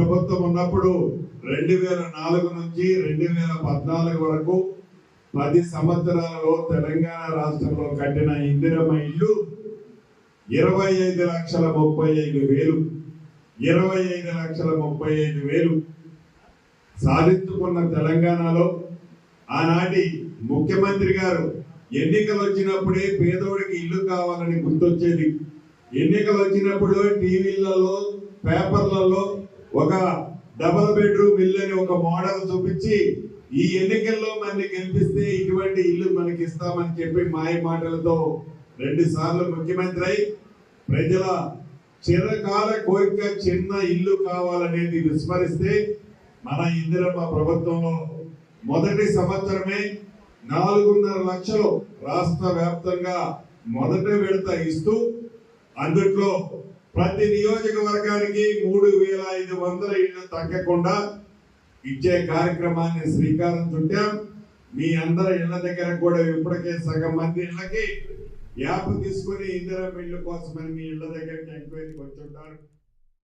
ప్రభుత్వం ఉన్నప్పుడు రెండు వేల నాలుగు నుంచి రెండు వేల పద్నాలుగు వరకు పది సంవత్సరాలలో తెలంగాణ రాష్ట్రంలో కట్టిన ఇందిరమ్మ ఇల్లు ఇరవై ఐదు లక్షల ముప్పై ఐదు వేలు. ఇరవై ఐదు లక్షల ముప్పై ఐదు వేలు సాధించుకున్న తెలంగాణలో ఆనాటి ముఖ్యమంత్రి గారు ఎన్నికలు వచ్చినప్పుడే పేదోడికి ఇల్లు కావాలని గుర్తొచ్చేది. ఎన్నికలు వచ్చినప్పుడు టీవీలలో పేపర్లలో ఒక డబల్ బెడ్రూమ్ ఇల్లు అని ఒక మోడల్ చూపించి ఈ ఎన్నికల్లో మనని గెలిపిస్తే ఇటువంటి ఇల్లు మనకి ఇస్తామని చెప్పి మాయ మాటలతో రెండు సార్లు ముఖ్యమంత్రి అయి ప్రజల చిరకాల కోరిక చిన్న ఇల్లు కావాలనేది విస్మరిస్తే మన ఇందిరమ్మ ప్రభుత్వంలో మొదటి సంవత్సరమే నాలుగున్నర లక్షలు రాష్ట్ర వ్యాప్తంగా మొదట విడత ఇస్తూ అందుట్లో ప్రతి నియోజకవర్గానికి మూడు వేల ఐదు వందల ఇళ్ళు తగ్గకుండా ఇచ్చే కార్యక్రమాన్ని శ్రీకారం చుట్టాం. మీ అందరి ఇళ్ళ దగ్గర కూడా ఇప్పటికే సగం మంది ఇళ్ళకి యాప్ తీసుకుని ఇందిరా ఇళ్ళ కోసమని మీ ఇళ్ళ దగ్గరికి ఎంక్వైరీకి వచ్చి ఉంటారు.